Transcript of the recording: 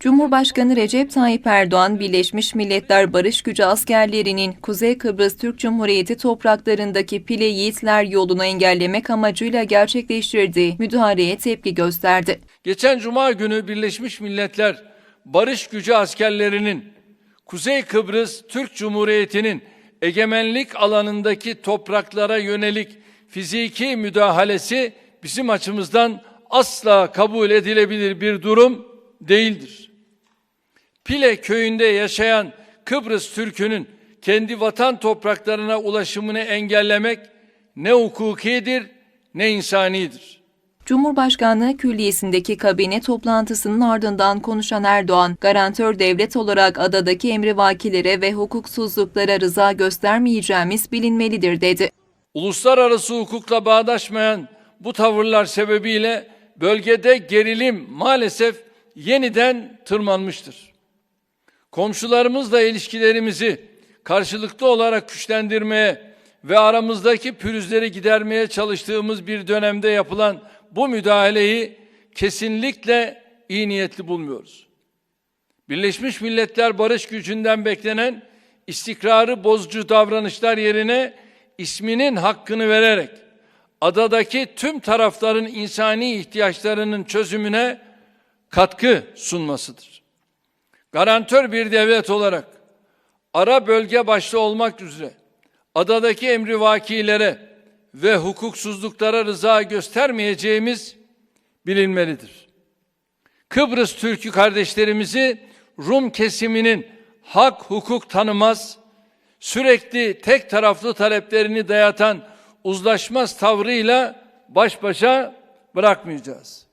Cumhurbaşkanı Recep Tayyip Erdoğan, Birleşmiş Milletler Barış Gücü askerlerinin Kuzey Kıbrıs Türk Cumhuriyeti topraklarındaki Pile Yiğitler yolunu engellemek amacıyla gerçekleştirdiği müdahaleye tepki gösterdi. Geçen cuma günü Birleşmiş Milletler Barış Gücü askerlerinin Kuzey Kıbrıs Türk Cumhuriyeti'nin egemenlik alanındaki topraklara yönelik fiziki müdahalesi bizim açımızdan asla kabul edilebilir bir durum değildir. Pile köyünde yaşayan Kıbrıs Türk'ünün kendi vatan topraklarına ulaşımını engellemek ne hukukidir ne insanidir. Cumhurbaşkanlığı Külliyesi'ndeki kabine toplantısının ardından konuşan Erdoğan, garantör devlet olarak adadaki emrivakilere ve hukuksuzluklara rıza göstermeyeceğimiz bilinmelidir dedi. Uluslararası hukukla bağdaşmayan bu tavırlar sebebiyle bölgede gerilim maalesef yeniden tırmanmıştır. Komşularımızla ilişkilerimizi karşılıklı olarak güçlendirmeye ve aramızdaki pürüzleri gidermeye çalıştığımız bir dönemde yapılan bu müdahaleyi kesinlikle iyi niyetli bulmuyoruz. Birleşmiş Milletler barış gücünden beklenen istikrarı bozucu davranışlar yerine isminin hakkını vererek adadaki tüm tarafların insani ihtiyaçlarının çözümüne katkı sunmasıdır. Garantör bir devlet olarak ara bölge başta olmak üzere adadaki emrivakilere ve hukuksuzluklara rıza göstermeyeceğimiz bilinmelidir. Kıbrıs Türk'ü kardeşlerimizi Rum kesiminin hak hukuk tanımaz, sürekli tek taraflı taleplerini dayatan uzlaşmaz tavrıyla baş başa bırakmayacağız.